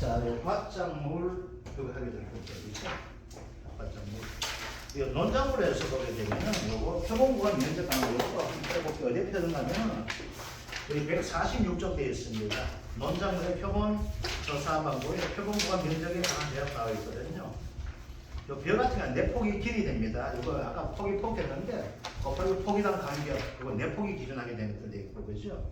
자, 요 바짝물 그거 하게 될 거죠. 바짝물. 이 논작물에서 보게 되면은 요거 표본구간 면적하는 요거 한번 빼볼게요. 어디 표현하면은 여기 146쪽 되어 있습니다. 논작물의 표본 조사방구에 표본구간 면적에 관한 대학 나와 있거든요. 요벼 같은 경우는 내폭이 길이 됩니다. 이거 아까 폭이 폭했는데 곱하기 폭이랑 간격 그거 내폭이 기준하게 되는 것도 있고 그죠?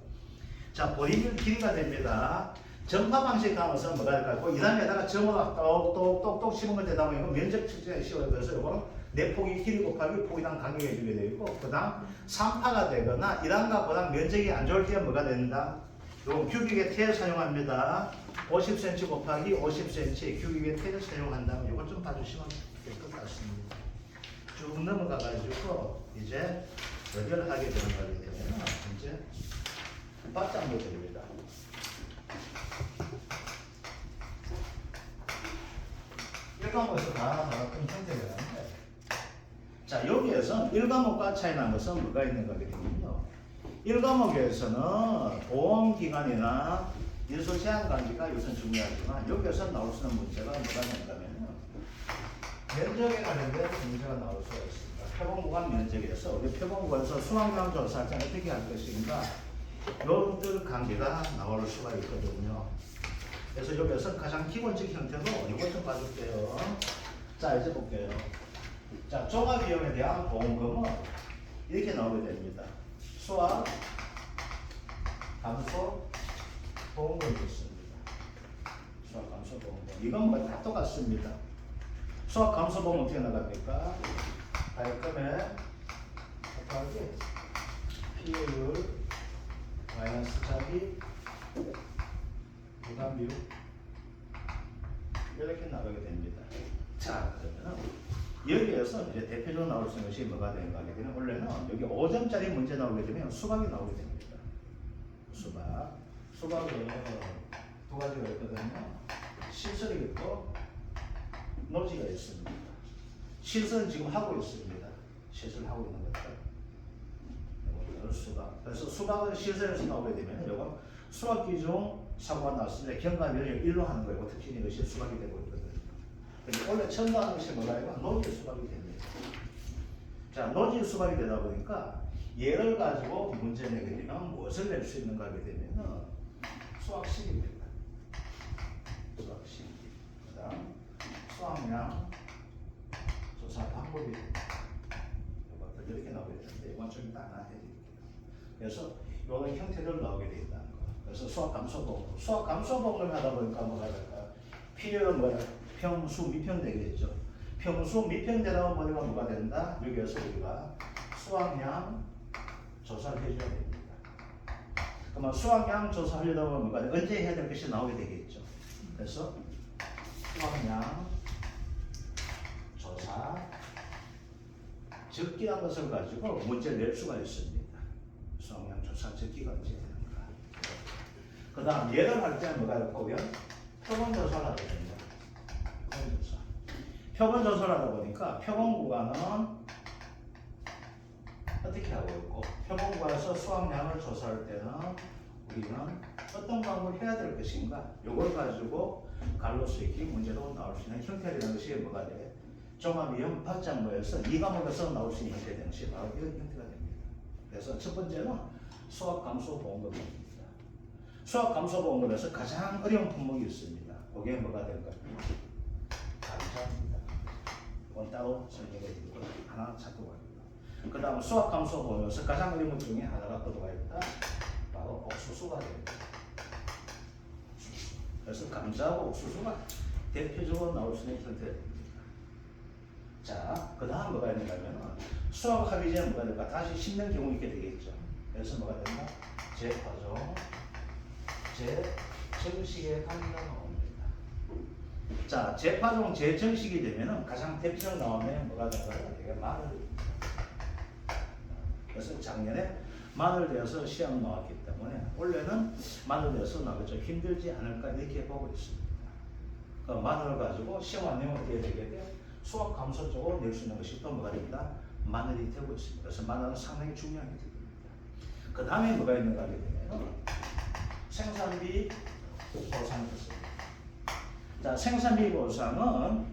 자 보리밀 길이가 됩니다. 전파 방식 가면서 뭐가 될까요? 이 다음에다가 점을 똑똑똑똑 씹은 걸 대다 보니까 면적 측정에 씌워요. 그래서 이거는 내 폭이 길이 곱하기 폭이랑 간격이 주게 되어 있고 그 다음 3파가 되거나 1항과 보다 면적이 안 좋을 때 뭐가 된다? 요거 큐빅의 태를 사용합니다. 50cm 곱하기 50cm 큐빅의 태를 사용한다면 이걸 좀 봐주시면 될 것 같습니다. 쭉 넘어가 가지고 이제 연결을 하게 되는 거게 되면 이제 바짝 모델입니다. 일과목에서 다 나왔던 형태가 나는데 자 여기에서 일과목과 차이 나는 것은 뭐가 있는 거게 되면요. 일과목에서는 보험기간이나 인수 제한 관리가 우선 중요하지만 여기에서 나올 수 있는 문제가 뭐가 있냐면요. 면적에 관련된 문제가 나올 수가 있습니다. 표본구간 면적에서 우리 표본구간에서 수학량 조사를 어떻게 할 것인가 요들 관계가 나올 수가 있거든요. 그래서 여기서 가장 기본적 형태로 이것 좀 봐줄게요. 자 이제 볼게요. 자 종합비용에 대한 보험금은 이렇게 나오게 됩니다. 수학 감소 보험금이 있습니다. 수학 감소 보험금 이건 뭐 다 똑같습니다. 수학 감소 보험 어떻게 나갑니까? 발급에 곱하기 피해율 마이너스 자기 부담 비율 이렇게 나가게 됩니다. 자 그러면 여기에서 이제 대표적으로 나올 수 있는 것이 뭐가 되는가 하게 되면 원래는 여기 5점짜리 문제 나오게 되면 수박이 나오게 됩니다. 수박 수박은 두 가지가 있거든요. 실설이 있고 노지가 있습니다. 실설은 지금 하고 있습니다. 실설하고 있는 것들. 이거는 수박. 그래서 수박은 실설에서 나오게 되면 이건 수학 기준 사고가 나왔습니다. 경감을 일로 하는 거예요. 특히 이것이 수박이 되고 있거든요. 근데 원래 첨가하는 것이 뭐가요? 노지 수박이 됩니다. 자, 노지 수박이 되다 보니까 얘를 가지고 문제 내게 되면 무엇을 낼 수 있는가 하게 되면 수학식입니다. 수학식. 그 다음 수학량 조사 방법이 됩니다. 이렇게 나오게 되는데 이따 하나 해드릴게요. 그래서 이런 형태를 나오게 돼 있다는 거. 그래서 수학 감소법, 수학 감소법을 하다 보니까 뭐가 될까? 필요는 뭐야? 평수 미평 되겠죠. 평수 미평 되다 보니까 뭐가 된다? 여기에서 우리가 수학량 조사를 해줘야 됩니다. 그러면 수학량 조사하려다 보면 뭐가 돼? 언제 해야 될 것이 나오게 되겠죠. 그래서 수학량 조사 적기란 것을 가지고 문제를 낼 수가 있습니다. 수학량 조사 적기가 언제 되는가. 그 다음 예를 할때 뭐가 있고요? 표본 조사를 하거든요. 표본 조사. 표본 조사를 하다 보니까 표본 구간은 어떻게 하고 있고 표본 구간에서 수학량을 조사할 때는 우리는 어떤 방법을 해야 될 것인가 이걸 가지고 갈로 수익이 문제로 나올 수 있는 형태라는 것이 뭐가 돼? 종합 이형 파장모에서 이 과목에서 나올 수 있는 형태 되는 것이 바로 이런 형태가. 그래서 첫 번째는 수학 감소 보험금입니다. 수학 감소 보험금에서 가장 어려운 품목이 있습니다. 그게 뭐가 될까요? 감사합니다. 그건 따로 설명해 드리고 하나 찾고 갑니다. 그 다음 수학 감소 보험에서 가장 어려운 것 중에 하나가 또가 있다. 바로 옥수수가 됩니다. 그래서 감자하고 옥수수가 대표적으로 나올 수 있는 형태입니다. 자, 그 다음 뭐가 하면 수학하기 전에 뭐가 될까? 다시 씹는 경우 있게 되겠죠. 그래서 뭐가 된다? 재파종, 재정식에 관계가 나옵니다. 자, 재파종, 재정식이 되면은 가장 대표적으로 나오는 뭐가 될까요? 이게 마늘입니다. 그래서 작년에 마늘 대해서 시험 나왔기 때문에 원래는 마늘 나오기 좀 힘들지 않을까 이렇게 보고 있습니다. 그 마늘을 가지고 시험 안내면 어떻게 되게 돼? 수학 감소 쪽으로 낼 수 있는 것이 또 뭐가 됩니다? 마늘이 되고 있습니다. 그래서 마늘은 상당히 중요한 게 됩니다. 그 다음에 뭐가 있는가 하게 되면 생산비 보상이 있습니다. 자, 생산비 보상은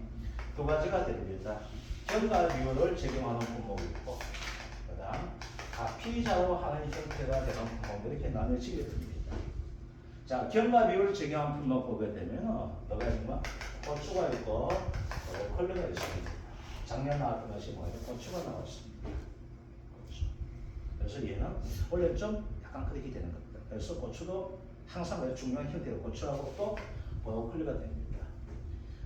두 가지가 됩니다. 경과 비율을 적용하는 품목이 있고, 그 다음 가피자로 하는 형태가 되는 품목 이렇게 나눠지게 됩니다. 자, 경과 비율 적용한 품목 보게 되면 뭐가 있냐면 고추가 있고 컬러가 있습니다. 작년 나왔던 것이 뭐예요? 고추가 나왔습니다. 고추. 그래서 얘는 원래 좀 약간 그렇게 되는 겁니다. 그래서 고추도 항상 중요한 형태로 고추하고 또 브로콜리가 됩니다.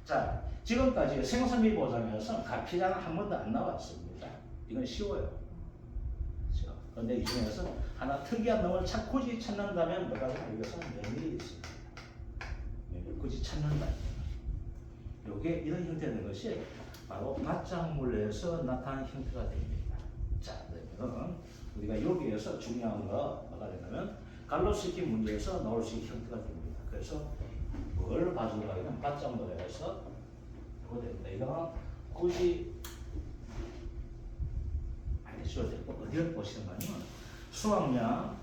자, 지금까지 생산비 보장에서 가피자는 한 번도 안 나왔습니다. 이건 쉬워요. 쉬워. 그런데 이 중에서 하나 특이한 놈을 찾, 굳이 찾는다면 뭐가 이것은 면밀히 있습니다. 굳이 찾는다. 요게 이런 형태는 것이 바로 맞장물에서 나타난 형태가 됩니다. 자, 그러면 우리가 여기에서 중요한 거 뭐가 되냐면 갈로시키 문제에서 나올 수 있는 형태가 됩니다. 그래서 뭘 봐준다 하면 맞장물에서 그거 됩니다. 이거는 굳이 알려줘야 되고 어디를 보시는 거냐면 수학량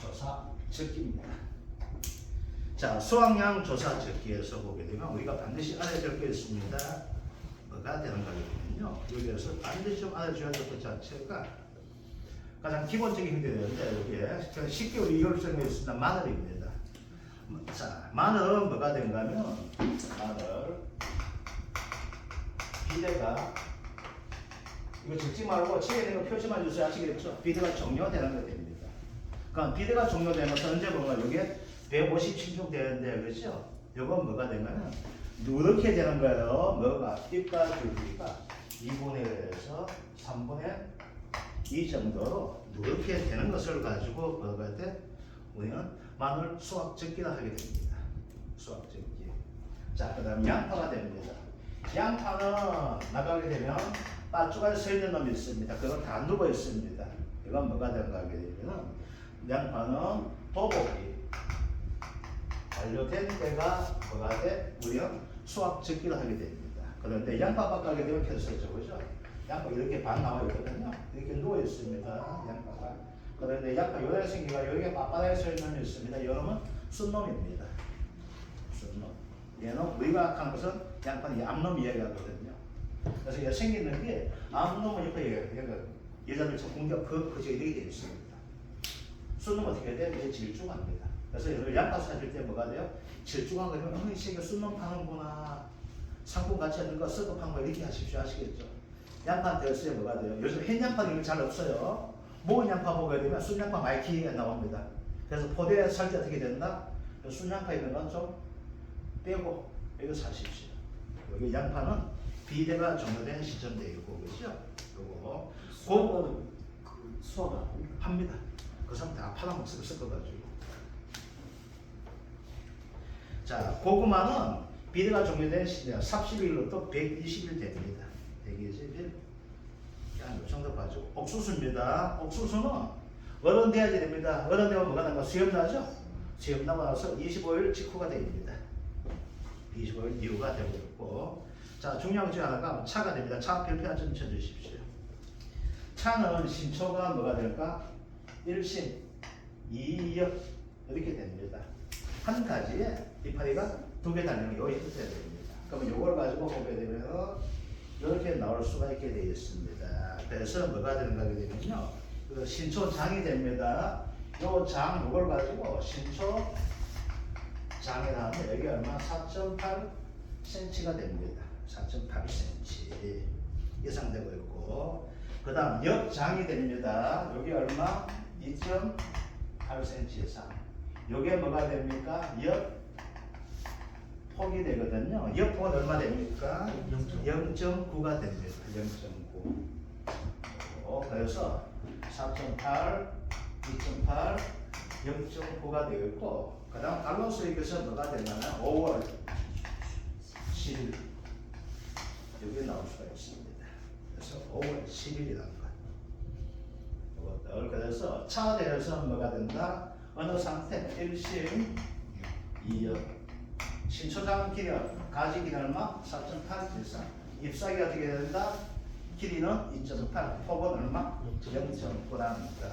조사 적기입니다. 자, 수학량 조사 적기에서 보게 되면 우리가 반드시 알아야 될 게 있습니다. 뭐가 되는 거냐면요. 여기에서 반드시 좀 알아줘야 될 것 자체가 가장 기본적인 힘이 되는데 여기에 쉽게 우리 있는 있습니다. 마늘입니다. 자, 마늘은 뭐가 되는가 하면 마늘 비대가 이거 적지 말고 책에 있는 거 표시만 주세요 아시겠죠? 비대가 종료되는 거 됩니다. 그러니까 비대가 종료되는 것은 언제 보면 이게 157종 되는데 그렇죠? 이건 뭐가 되냐면 누렇게 되는 거예요. 뭐가 띠가 줄기가 2분의 1에서 3분의 2 정도로 누렇게 되는 것을 가지고 뭐가 돼? 우리는 마늘 수확 적기를 하게 됩니다. 수확 적기. 자, 그 다음 양파가 됩니다. 양파는 나가게 되면 빠쭈가 서 있는 놈이 있습니다. 그건 다 누워 있습니다. 이건 뭐가 되는가 하게 되면 양파는 도복이 완료된 때가 뭐가 돼? 우리는 수확 적기를 하게 됩니다. 그런데 양파밭 가게 되면 계속해서 그죠? 양파 이렇게 반 나와 있거든요. 이렇게 누워 있습니다. 양파가. 그런데 양파 요래 생기가 여기에 있는 놈이 있습니다. 여러분 순놈입니다. 순놈. 얘는 우리가 한 것은 양파는 이 암놈 이야기하거든요. 그래서 얘 생기는 게 암놈은 옆에 얘가 여자들처럼 공격 그 그저 이렇게 되어 있습니다. 순놈 어떻게 돼? 얘 질중합니다. 그래서 여러분 양파 사줄 때 뭐가 돼요? 질중한 거면 어 이 새끼 순놈 파는구나. 상품 가치 있는 거 썩어판 거 이렇게 하십시오 아시겠죠? 양파한테 어요 뭐가 돼요? 요즘 양파는 이거 잘 없어요. 모은 양파 보게 되면 순 양파 많이 기가 나옵니다. 그래서 포대에 살때 어떻게 된다? 순 양파 있는 건좀 빼고 이거 사십시오. 여기 양파는 비대가 종료된 시점되어 있고 그죠? 요거 수학은 그안 합니까? 합니다. 그 사람 다 팔아먹고 섞어가지고. 자, 고구마는 비대가 종료된 시점 30일로부터 120일 됩니다. 120일. 야, 이 정도 봐주고. 옥수수입니다. 옥수수는 어른 돼야지 됩니다. 어른 되면 뭐가 나가? 수염 나죠? 수염 나고 나서 25일 직후가 됩니다. 25일 이후가 되고 있고. 자, 중요한 것 중에 하나가 차가 됩니다. 차 별표 한점 쳐주십시오. 차는 신초가 뭐가 될까? 1심, 2역 이렇게 됩니다. 한 가지에 이파리가 두 개 달리는 게 여기 있어야 됩니다. 그러면 이걸 가지고 보게 되면 이렇게 나올 수가 있게 되어 있습니다. 그래서 뭐가 되는가 하게 되면요. 그 신초장이 됩니다. 요 장, 이걸 가지고 신초 장이라면 여기 얼마? 4.8cm가 됩니다. 4.8cm 예상되고 있고 그 다음 역장이 됩니다. 여기 얼마? 2.8cm 이상. 요게 뭐가 됩니까? 역 폭이 되거든요. 역폭은 얼마 됩니까? 0.9가 됩니다. 0.9. 어, 그래서 4.8, 2.8, 0.9가 되어 있고, 그 다음 갈로스에게서 뭐가 되냐면 5월 10일. 여기 나올 수가 있습니다. 그래서 5월 10일이라는 거. 이것들 그래서 차대에서 뭐가 된다? 어느 상태? 1심 2역 신초장 기련 가지 기는 얼마? 4.8 이상 잎사귀 어떻게 된다? 길이는 2.8 폭은 얼마? 0.9랍니다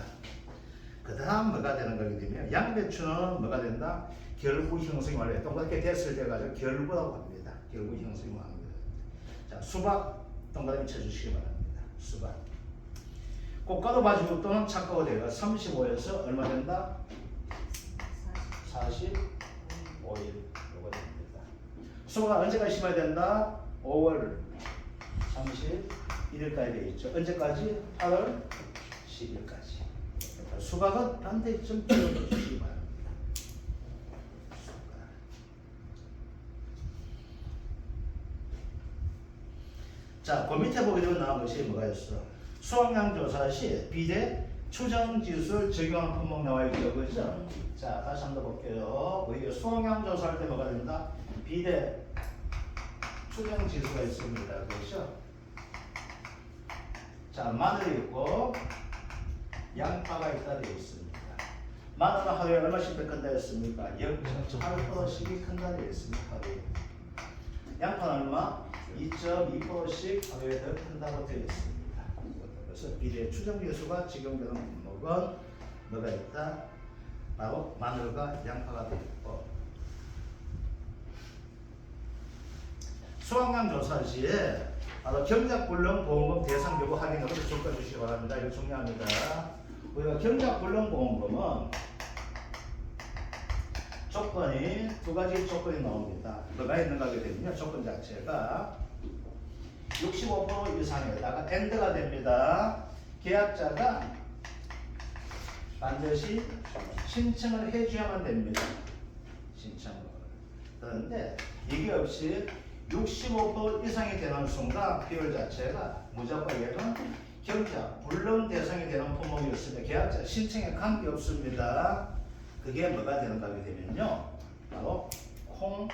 그 다음 뭐가 되는 거게 되면 양배추는 뭐가 된다? 결구 형성이 완료해. 동그랗게 됐을 때 가지고 결구라고 합니다. 결구 형성이 완료해. 자 수박 동그라미 쳐주시기 바랍니다. 수박. 꽃가루 바지국 또는 착가가 되어 35에서 얼마 된다? 45일 요거 됩니다. 수박은 언제까지 심어야 된다? 5월 31일까지 되어 있죠. 언제까지? 8월 10일까지. 수박은 반드시 좀 키워주시기 바랍니다. 자, 그 밑에 보게 되면 나온 것이 뭐가 있어? 수확량 조사 시 비대 추정 지수를 적용한 품목 나와 있죠, 그죠? 자, 다시 한번 볼게요. 우리가 수확량 조사할 때 뭐가 된다? 비대 추정 지수가 있습니다, 그렇죠? 자, 마늘이 있고 양파가 있다 되어 있습니다. 마늘은 하루에 얼마씩 더 큰다 했습니까? 0.8%씩이 큰다 되어 있습니다. 하루에. 양파는 얼마? 2.2%씩 하루에 더 큰다고 되어 있습니다. 그래서 비례 추정 지수가 적용되는 품목은 뭐가 있다? 바로 마늘과 양파가 있고 수확량 조사 시에 바로 경작불능 보험금 대상 여부 확인으로 조건 주시기 바랍니다. 이거 중요합니다. 우리가 경작불능 보험금은 조건이 두 가지 조건이 나옵니다. 뭐가 있는가 하게 되면요. 조건 자체가 65% 이상에다가 엔드가 됩니다. 계약자가 반드시 신청을 해줘야만 됩니다. 신청을. 그런데 이게 없이 65% 이상이 되는 순간 비율 자체가 무조건 얘는 경자 불능 대상이 되는 품목이었습니다. 계약자 신청에 관계 없습니다. 그게 뭐가 되는가 하게 되면요. 바로 콩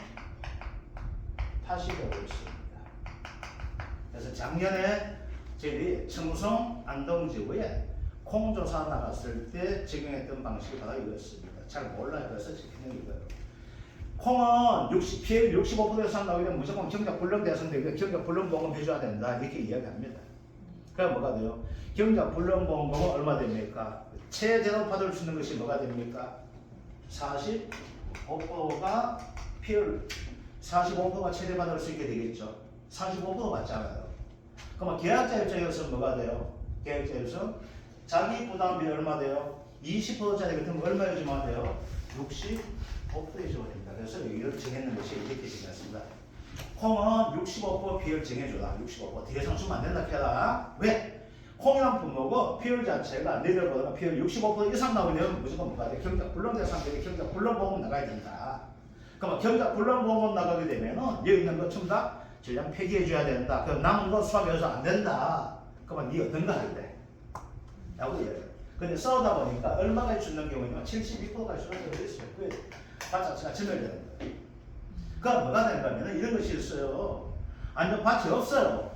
팥이 되고 있습니다. 그래서 작년에 저희들이 청송 안동 지구에 콩조사 나갔을 때 적용했던 방식이 바로 이거였습니다. 잘 몰라요. 그래서 그냥 이거예요. 콩은 60, 피해 65% 이상 나오게 되면 무조건 경작 불능 대상되고 경작 불능 보험 해줘야 된다. 이렇게 이야기합니다. 그럼 뭐가 돼요? 경작 불능 보험금은 얼마 됩니까? 최대로 받을 수 있는 것이 뭐가 됩니까? 45%가 피해를 45%가 최대 받을 수 있게 되겠죠. 45% 받잖아요. 그러면 계약자 입장에서 뭐가 돼요? 계약자 입장에서 자기 부담비 얼마 돼요? 20%짜리 같은 거 얼마 해주면 돼요? 65% 해주면 됩니다. 그래서 이걸 정해놓는 것이 이렇게 생겼습니다. 콩은 65% 비율 정해줘라. 65% 대상 주면 안 된다 해라. 왜? 콩이란 품목은 비율 자체가 너희들보다 비율 65% 이상 나오면 무조건 뭐가 돼? 경작 불능 대상들이 경작 불능 보험 나가야 된다. 그러면 경작 불능 보험 나가게 되면은 여기 있는 거 전부 다 전량 폐기해줘야 된다. 그럼 남은 거 수확해서 안 된다. 그러면 네 어떤 거 할래? 라고 이야기해요. 근데 싸우다 보니까 얼마가 주는 경우는 72%까지 수확이 되어 있어요. 그게 밭 자체가 증멸되는 거예요. 그럼 뭐가 되는가 하면 이런 것이 있어요. 아니면 밭이 없어요.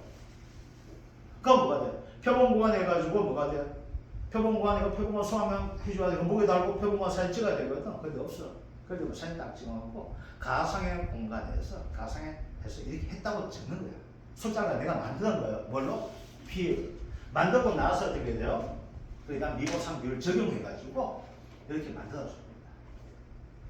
그럼 뭐가 돼? 표본공간 해가지고 뭐가 돼? 표본공간 이거 표본공간 소화면 해줘야 되고 목에 달고 표본공간 사진 찍어야 되거든. 근데 없어. 그래서 뭐 사진 딱 찍어놓고 가상의 공간에서 가상의 해서 이렇게 했다고 적는 거야. 숫자가 내가 만드는 거예요. 뭘로? 비율. 만들고 나서 어떻게 돼요? 그다음 미보상 비율 적용해가지고 이렇게 만들어줍니다.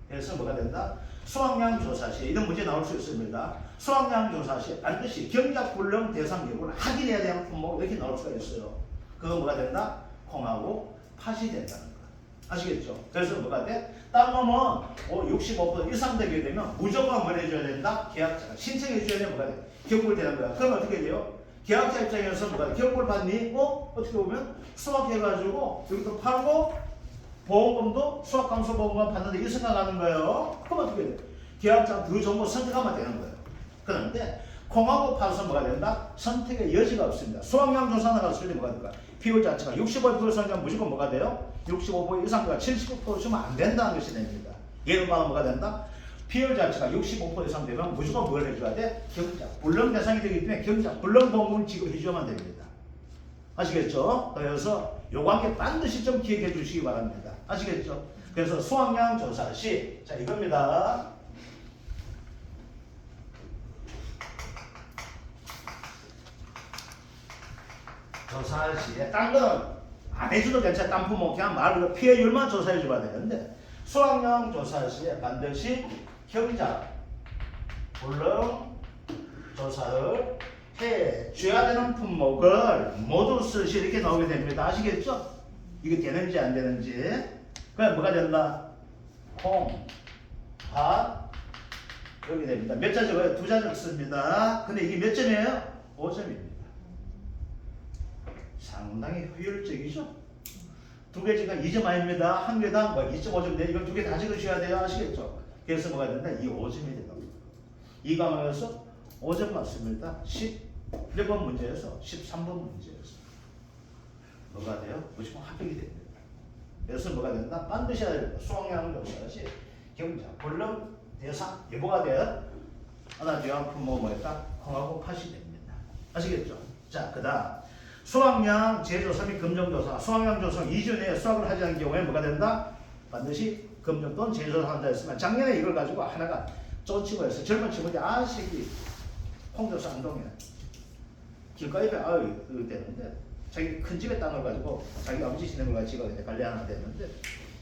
그래서 뭐가 된다? 수확량 조사 시 이런 문제 나올 수 있습니다. 수확량 조사 시 반드시 경작 불능 대상 여부를 확인해야 되는 품목 이렇게 나올 수가 있어요. 그거 뭐가 된다? 콩하고 팥이 된다는 거. 아시겠죠? 그래서 뭐가 돼? 딴 놈은 65% 이상 되게 되면 무조건 뭘 해줘야 된다? 계약자가 신청해 줘야 돼 뭐가 돼? 경고되는 거야. 그럼 어떻게 돼요? 계약자 입장에서 뭐가 돼? 경고를 받니? 어? 어떻게 보면 수확해가지고 여기서 팔고 보험금도 수학감소보험금 받는데 이 생각하는 거예요. 그럼 어떻게 돼? 계약자 그 정보 선택하면 되는 거예요. 그런데 콩하고 팥은 뭐가 된다? 선택의 여지가 없습니다. 수확량 조사 나갔을 때 뭐가 될까? 비율 자체가 65% 이상이면 무조건 뭐가 돼요? 65% 이상과 79% 주면 안 된다는 것이 됩니다. 예를 들면 뭐가 된다? 비율 자체가 65% 이상 되면 무조건 뭘 해줘야 돼? 경자. 불능 대상이 되기 때문에 경자. 불능 보험을 지급해줘야만 됩니다. 아시겠죠? 그래서 요 관계 반드시 좀 기억해 주시기 바랍니다. 아시겠죠? 그래서 수확량 조사 시, 자 이겁니다. 조사 시에 딴 거는 안 해줘도 괜찮아. 딴 부모 그냥 말로 피해율만 조사해 줘야 되는데 수학령 조사 시에 반드시 경자, 불능 조사를 해 줘야 되는 품목을 모두 쓰시 이렇게 나오게 됩니다. 아시겠죠? 이게 되는지 안 되는지. 그럼 뭐가 된다? 콩, 밥, 여기 됩니다. 몇 자 적어요? 두 자 적습니다. 근데 이게 몇 점이에요? 5점입니다. 상당히 효율적이죠? 두 개지가 2점 아닙니다. 한 개당 뭐 2.5점 이거 두개 다 적으셔야 돼요. 아시겠죠? 그래서 뭐가 된다? 이 5점이 된다. 이 과목에서 5점 맞습니다. 11번 문제에서 13번 문제에서 뭐가 돼요? 무조건 합격이 됩니다. 그래서 뭐가 된다? 반드시 해야 됩니다. 수학량 조사시 경자, 불능, 대사, 예보가 돼요. 하나 뒤한 품목 뭐였다? 콩하고 팥이 됩니다. 아시겠죠? 자, 그 다음 수학량 제조사 및 검정조사, 수학량 조사 2주 내에 수학을 하지 않은 경우에 뭐가 된다? 반드시 검정 또는 제조사 한다 했으면 작년에 이걸 가지고 하나가 쫓치고 해서 젊은 친구들이 아 새끼 홍조사 안동에 길거리에 아유 그 되는데 자기 큰 집에 땅을 가지고 자기 아버지 지는 걸 가지고 이제 관리 하나 되는데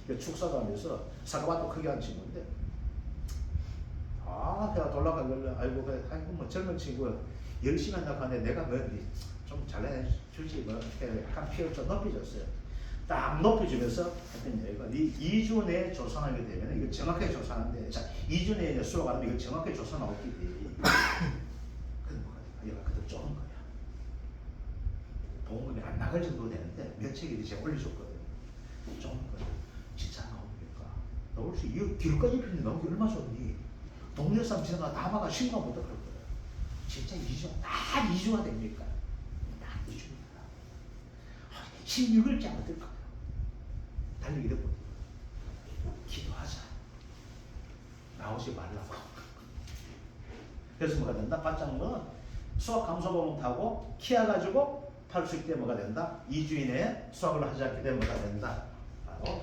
그 축사가면서 사과밭도 크게 한 친구인데 아 내가 돌아가길래 아이고 그래 아이고 뭐 젊은 친구 열심히 한다고 하는데 내가 뭐 좀 잘해줄지 뭐 이렇게 약간 피를 좀 높여줬어요 딱 높여주면서 했던 얘기가 이 2주 내에 조사하게 되면 이거 정확하게 조사하는데 자 2주 내에 이제 수업 안 하면 이거 정확하게 나오기 때문에 근데 뭐가 돼? 얘가 그때 쪼는 거야 보험금이 안 나갈 정도 되는데 몇 책이 이제 올려줬거든 쪼는 거야 진짜 나옵니까? 나올 수 이거 길까지 피는데 나오기 얼마 좋니? 동네 사람 지나가 다 막아 신고 못 그럴 거야 진짜 2주 딱 2주가 됩니까? 딱 2주입니다 16일째 안될 거예요 달리기 되고 기도하자 나오지 말라고 그래서 뭐가 된다? 거 수학 감소범 타고 키워가지고 탈수 있게 뭐가 된다? 2주 이내에 수학을 하지 않게 되면 뭐가 된다? 바로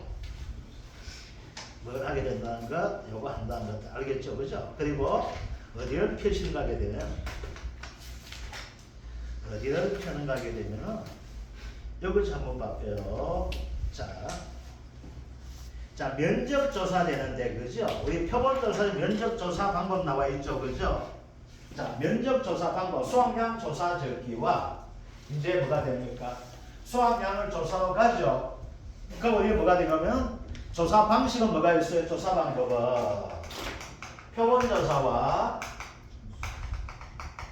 뭘 하게 된다는 것, 요거 한다는 것 알겠죠? 그죠? 그리고 어디를 표시를 가게 되면 어디를 펴는 가게 되면은 여기 한번 볼게요. 자, 자 면접 조사 되는데 그죠? 우리 표본 조사 면접 조사 방법 나와 있죠, 그죠? 자 면접 조사 방법 수학량 조사 적기와 이제 뭐가 됩니까? 수학량을 조사로 가죠. 그럼 우리 뭐가 되냐면 조사 방식은 뭐가 있어요? 조사 방법은 표본 조사와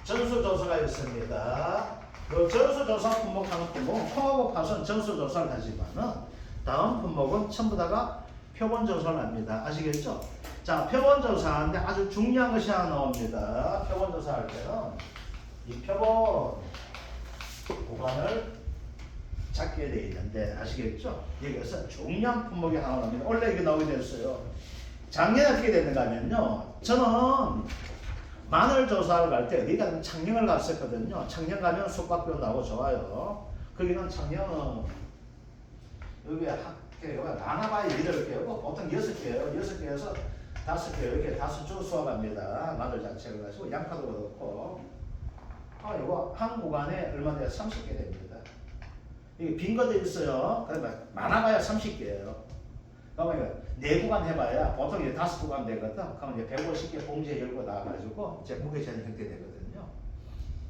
전수 조사가 있습니다. 그 전수 조사 품목 하는 품목은 콩하고 팥은 전수 조사를 하지만은 다음 품목은 전부 다가 표본 조사를 합니다. 아시겠죠? 자, 표본 조사하는데 아주 중요한 것이 하나 나옵니다. 표본 조사 할 때는 이 표본 구간을 찾게 돼 있는데 아시겠죠? 여기서 중요한 품목이 하나 나옵니다. 원래 이게 나오게 됐어요. 작년에 어떻게 됐는가 하면요. 저는 마늘 조사를 갈 때 어디 가면 창녕을 갔었거든요. 창녕 가면 숙박도 나오고 좋아요. 거기는 창녕은 여기 학교가 많아봐야 여덟 개고 보통 여섯 개예요. 여섯 개에서 다섯 개 이렇게 다섯 주 수업합니다. 마늘 자체를 가지고 양파도 그렇고 아 이거 한 구간에 얼마 돼요? 30개 됩니다. 이게 빈 것도 있어요. 그러면 많아봐야 30개예요. 그러면 네 구간 해봐야 보통 이제 다섯 구간 되거든. 그러면 이제 150개 봉지에 열고 나와가지고 이제 무게차는 형태 되거든요.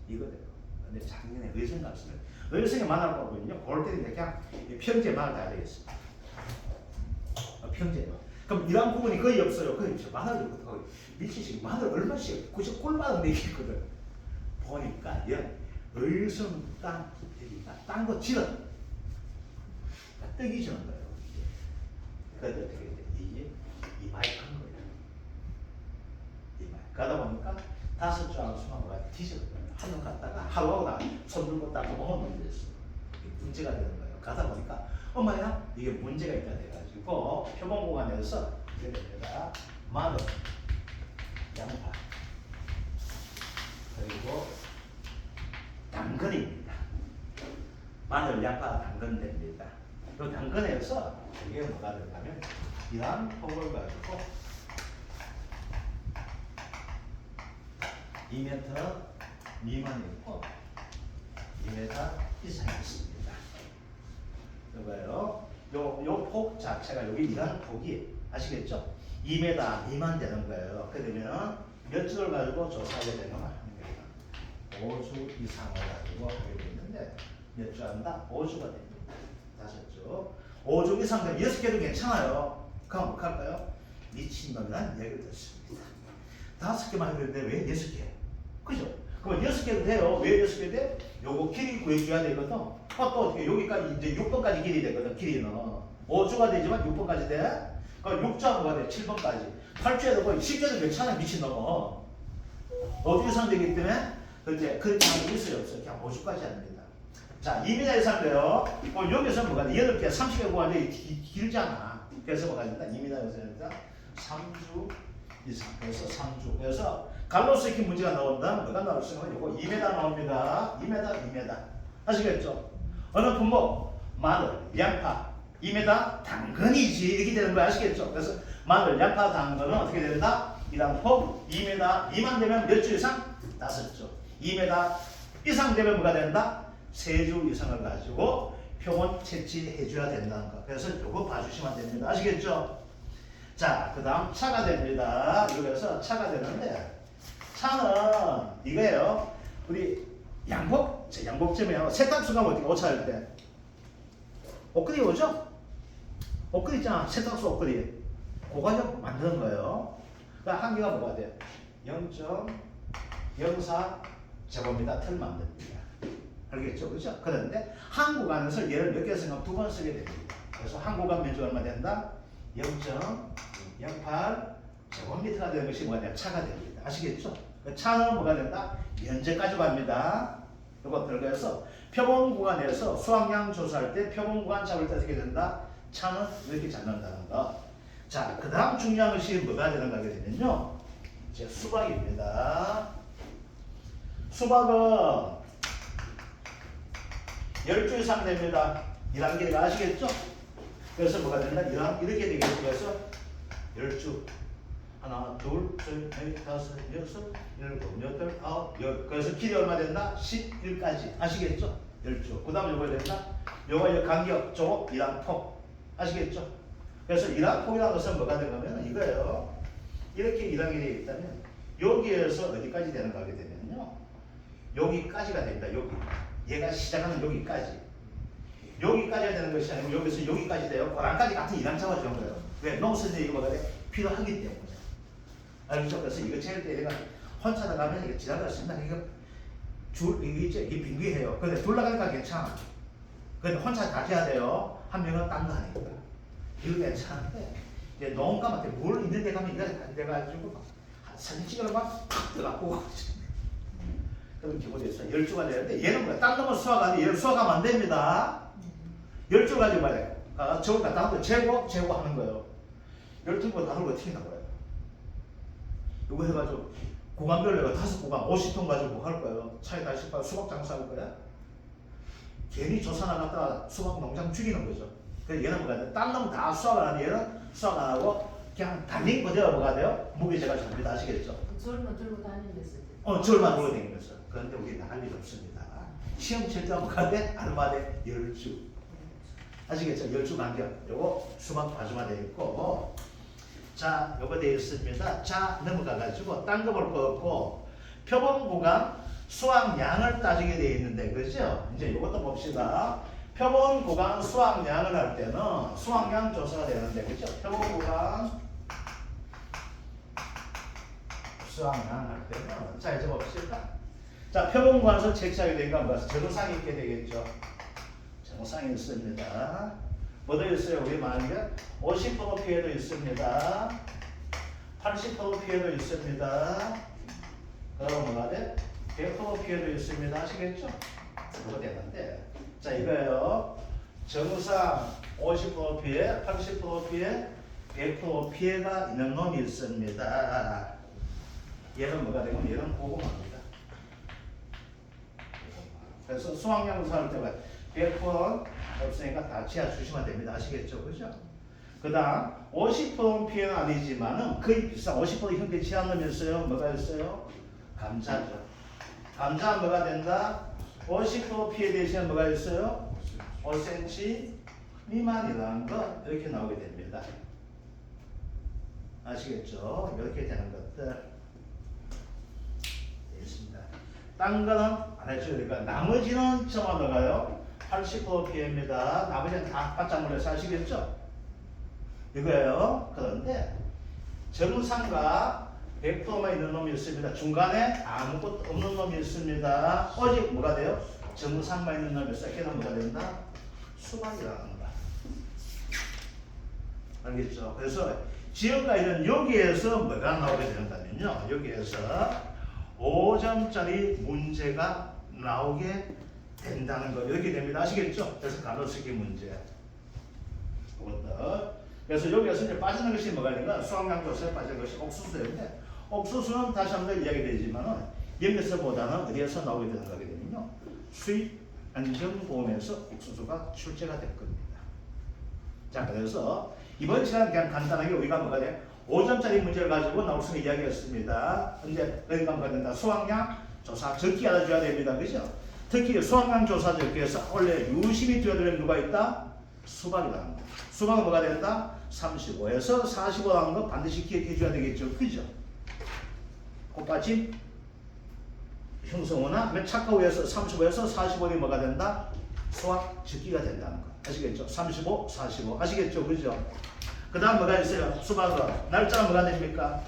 이거 돼요. 근데 작년에 의성 갔어요. 의성에 만날 거거든요. 그럴 때는 그냥 평지에 만을 다 되겠습니다. 어, 평지에요. 그럼 이런 부분이 거의 없어요. 거의 없어요. 마늘이 거의 미치지. 마늘 얼마씩 굳이 꿀마늘 내기거든. 보니까 예, 의성 땅 딴거 지른 떡이 지는 거예요. 그래도 어떻게 돼? 이게 큰 거예요. 이마에. 가다 보니까 다섯 줄 뒤집어 거예요. 한번 갔다가 하루하고 나손 들고 딱 구멍을 만들었어. 문제가 되는 거예요. 가다 보니까 엄마야 이게 문제가 있다 돼가지고 표본 구간에서 여기다가 마늘, 양파 그리고 당근입니다. 마늘, 양파, 당근 됩니다. 그 당근에서 이게 뭐가 되냐면 이러한 폭을 가지고 2m 미만 있고 2m 이상 있습니다. 이거예요. 요 요 폭 자체가 여기 일하는 폭이 아시겠죠? 2m 미만 되는 거예요. 그러면 몇 주를 가지고 조사하게 되는 거예요. 5주 이상을 가지고 하게 되는데 몇 주 한다? 5주가 됩니 5주 이상 되면 6개도 괜찮아요. 그럼 뭐 할까요? 미친놈이란 얘기를 듣습니다. 다섯 개만 해도 되는데 왜 여섯 개? 그죠? 그럼 여섯 개도 돼요. 왜 여섯 개 돼? 요거 길이 구해줘야 되거든. 아, 또 어떻게 여기까지 이제 6번까지 길이 되거든. 길이는 5주가 되지만 6번까지 돼. 그럼 6주가 뭐가 돼? 7번까지. 8주에도 거의 10주에도 괜찮아 미친놈은. 5주 이상 되기 때문에 그때 그렇게 하는 게 있어요? 그냥 5주까지 합니다. 자 2m 이상 돼요. 어, 여기서 뭐가 돼? 8개 30개 구하는데 길잖아. 그래서 뭐가 된다? 2m 이상 된다. 3주 이상. 그래서 3주. 그래서 갈로스 이렇게 문제가 나온다. 뭐가 나올 수 있는 거? 이거 2m 나옵니다. 2m, 2m. 아시겠죠? 어느 품목? 마늘, 양파. 2m 당근이지. 이렇게 되는 거 아시겠죠? 그래서 마늘, 양파, 당근은 어떻게 된다? 이랑폭 2m 미만 되면 몇 주 이상? 다섯 주. 2m 이상 되면 뭐가 된다? 세 주 이상을 가지고 표본 채취해 줘야 된다는 거. 그래서 요거 봐주시면 됩니다. 아시겠죠? 자, 그 다음 차가 됩니다. 여기서 차가 되는데 차는 이거예요. 우리 양복, 제 양복점이에요. 세탁소 가면 어떻게 오차할 때? 옷걸이 오죠? 옷걸이 있잖아. 세탁소 옷걸이. 고가격 만드는 거예요. 그러니까 한계가 뭐가 돼? 0.04 제곱미터 틀 만듭니다. 알겠죠? 그죠? 그런데 한 구간에서 얘를 몇개 쓰면 두번 쓰게 됩니다. 그래서 한 구간 면적 얼마 된다? 0.08 제곱미터가 되는 것이 돼요? 차가 됩니다. 아시겠죠? 그 차는 뭐가 된다? 면적까지 갑니다. 이거 들어가서 표본 구간에서 수확량 조사할 때 표본 구간 잡을 때 어떻게 된다? 차는 이렇게 잡는다는 거. 자, 그 다음 중요한 것이 뭐가 되는가 하게 되면요. 이제 수박입니다. 수박은 10주 이상 됩니다. 1학기가 아시겠죠? 그래서 뭐가 된다? 이렇게 되겠죠. 그래서 10주. 하나, 둘, 셋, 넷, 다섯, 여섯, 일곱, 여덟, 아홉, 열. 그래서 길이 얼마 된다? 10일까지. 아시겠죠? 10주. 그 다음에 뭐가 된다? 요거 요 간격, 조, 이랑폭. 아시겠죠? 그래서 이랑폭이라는 것은 뭐가 되냐면 이거예요. 이렇게 이랑이 되어 있다면 여기에서 어디까지 되는가 하게 되면요. 여기까지가 됩니다. 여기. 얘가 시작하는 여기까지. 여기까지가 되는 것이 아니고 여기서 여기까지 돼요. 고랑까지 같은 이랑차가 되는 거예요. 왜? 농수는 이거 뭐가 돼? 필요하기 때문에. 알죠? 그래서 이거 제일 때 내가 혼자 나가면 이거 지나갈 수 있나? 이거 줄, 이게 있죠? 이게 빙귀해요. 근데 둘 나가니까 괜찮아. 근데 혼자 다져야 돼요. 한 명은 딴거 아니까. 이거 괜찮은데, 이제 농가한테 물 있는 데 가면 이거 안 돼가지고 막 사진 찍으러 막탁 들어가고. 그런 기분이 있어요. 열주가 되는데 얘는 뭐야? 딴 놈은 수학 안 돼. 얘는 수학하면 안 됩니다. 열주 가지고 말이야. 아, 저걸 갖다 하고 재고, 재고 하는 거예요. 열두 번다 들고 어떻게 나가요? 이거 해가지고 구간별로 내가 다섯 구간 50톤 가지고 할 거예요. 차에 다시 봐 수박 장사할 거야. 괜히 조사 나갔다 수박 농장 죽이는 거죠. 그래서 얘는 뭐가 돼? 딴 놈은 다 수학 안 하는 얘는 수학 안 하고 그냥 달린 그대로 뭐가 돼요? 무게제가 접니다. 아시겠죠? 젊어 들고 다니면서 어, 절만 들고 다니면서. 그런데 우리 나갈 일 없습니다. 시험 칠 때 뭐가 돼? 아르마데 열주. 아시겠죠? 열주 간격. 요거 수박 바주가 되어 있고. 자, 요거 되어 있습니다. 자, 넘어가가지고 딴 거 볼 거 없고. 표본 구간 수확량을 따지게 되어 있는데, 그죠? 이제 요것도 봅시다. 표본 구간 수확량을 할 때는 수확량 조사가 되는데, 그죠? 표본 구간 수확량 할 때는 자, 이제 봅시다. 자, 표본 구간에서 채취하게 되니까 뭐가 정상이 있게 되겠죠. 정상이 있습니다. 뭐도 있어요? 우리 만약에 50% 피해도 있습니다. 80% 피해도 있습니다. 그럼 뭐가 돼? 100% 피해도 있습니다. 아시겠죠? 그거 되는데. 자, 이거예요. 정상 50% 피해, 80% 피해, 100% 피해가 있는 놈이 있습니다. 얘는 뭐가 되면 얘는 고구마입니다. 그래서 수확량 사할 때가 100% 없으니까 다 지하 주시면 됩니다. 아시겠죠? 그죠? 그 다음 50% 피해는 아니지만은 거의 비슷한 50% 형태 지하 놈이었어요. 뭐가 있어요? 감자죠. 감자 뭐가 된다? 50% 피해 대신에 뭐가 있어요? 5cm 미만이라는 거 이렇게 나오게 됩니다. 아시겠죠? 이렇게 되는 것들 있습니다. 딴 거는 안 해줘요. 그러니까 나머지는. 80% 피해입니다. 나머지는 다 바짝 물려서 아시겠죠? 이거예요. 그런데 정상과 100%만 있는 놈이 있습니다. 중간에 아무것도 없는 놈이 있습니다. 오직 뭐가 돼요? 정상만 있는 놈이 있어요. 걔는 뭐가 된다? 수박이라는 거다. 알겠죠? 그래서 지역가에는 여기에서 뭐가 나오게 되는가면요. 여기에서 5점짜리 문제가 나오게 된다는 거 이렇게 됩니다. 아시겠죠? 그래서 가로쓰기 문제. 그것들. 그래서 여기에서 이제 빠지는 것이 뭐가 있는가? 수학량조사에 빠지는 것이 옥수수인데 옥수수는 다시 한 번 이야기되지만은 여기서보다는 어디에서 나오게 되는 거게 되면요. 수입 안정보험에서 옥수수가 출제가 될 겁니다. 자, 그래서 이번 시간 그냥 간단하게 우리가 뭐가 돼? 5점짜리 문제를 가지고 있는 이야기였습니다. 근데 뭐가 된다? 수학량 조사 적기 알아줘야 됩니다. 그죠? 특히 수학량 조사 적기에서 원래 유심히 뛰어들는 누가 있다? 수박이라는 거. 수박은 뭐가 된다? 35에서 45라는 거 반드시 기억해 줘야 되겠죠. 그죠? 꽃받침 형성호나 맨 착각 위에서 35에서 45이 뭐가 된다? 수학 적기가 된다는 거. 아시겠죠? 35, 45. 아시겠죠? 그죠? 그 다음 뭐가 있어요? 수박은. 날짜가 뭐가 됩니까?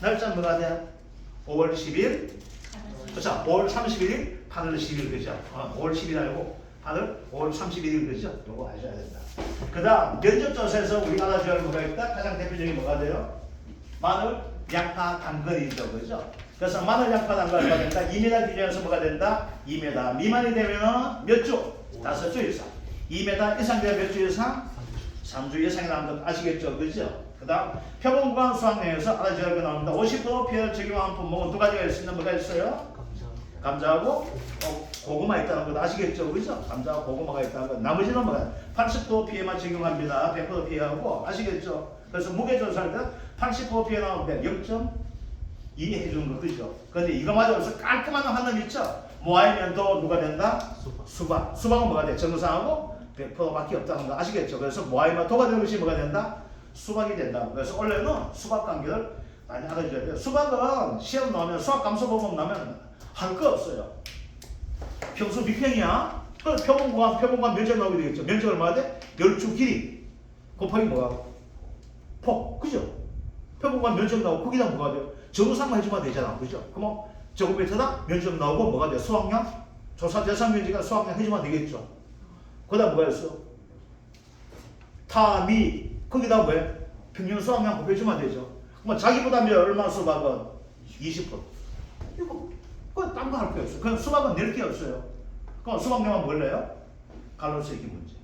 날짜 뭐가 돼? 5월 10일. 그렇죠? 5월 31일, 8월 10일. 그죠? 어, 5월 10일 알고 8월 5월 31일. 그죠? 요거 아셔야 된다. 그 다음 면접조사에서 우리가 알아줘야 할 뭐가 있다? 가장 대표적인 뭐가 돼요? 마늘, 양파, 당근이죠. 그죠? 그래서 마늘, 양파, 당근이 뭐가 된다? 2m 기준에서 뭐가 된다? 2m 미만이 되면 몇 주? 다섯 주 이상. 2m 이상 되면 몇 주 이상? 3주 이상이라는 것 아시겠죠? 그죠? 그 다음 표본관 수학 내에서 알아줘야 할거 나옵니다. 50% 피해 적용한 품목은 두 가지가 있습니다. 뭐가 있어요? 감자하고 어, 고구마 있다는 것 아시겠죠? 그죠? 감자하고 고구마가 있다는 것. 나머지는 뭐야? 80% 피해만 적용합니다. 100% 피해하고 아시겠죠? 그래서 무게 조사할 때80% 피해 나오는데 0.2 해주는 거 그죠? 근데 이거마저 없어 깔끔한 한놈 있죠? 모아이면 또 누가 된다? 수박. 수박. 수박은 뭐가 돼? 정상하고 100%밖에 없다는 거 아시겠죠? 그래서 모아이면 도가 되는 것이 뭐가 된다? 수박이 된다. 그래서 원래는 수박 관계를 많이 알아줘야 돼요. 수박은 시험 나오면 수학 감소 보면 나면 할 거 없어요. 평수 미평이야. 그 표본관 표본관 면적 나오게 되겠죠. 면적 얼마나 돼? 열주 길이 곱하기 뭐가? 폭 그죠? 표본관 면적 나오고 크기다 뭐가 돼요? 정상만 해주면 되잖아. 그죠? 그럼 제곱미터당 면적 나오고 뭐가 돼? 수확량 조사 대상 면적이 수확량 해주면 되겠죠. 그다음 뭐가 있어? 타, 미, 거기다 왜? 평균 수확량 곱해주면 되죠. 뭐 자기보다 몇 얼마 수박은 20%. 이거 그건 딴거 할 게 없어요. 그냥 수박은 낼 게 없어요. 그럼 수박량만 뭘래요? 갈로세기 문제.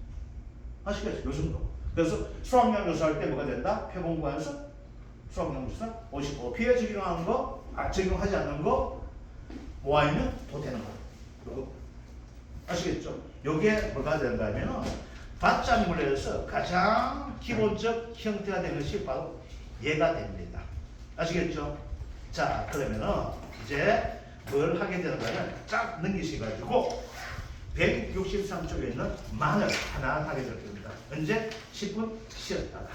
아시겠죠? 요 정도. 그래서 수확량 조사할 때 뭐가 된다? 표본관에서 수확량 조사 55. 피해 적용하는 거, 아, 적용하지 않는 거, 모아있는 도 되는 거. 요거. 아시겠죠? 요게 뭐가 된다 하면은 받자물에서 가장 기본적 형태가 되는 것이 바로 얘가 됩니다. 아시겠죠? 자, 그러면은 이제 뭘 하게 되는가는 쫙 넘기셔가지고 163쪽에 있는 만을 하나 하게 될 겁니다. 언제? 10분 쉬었다가.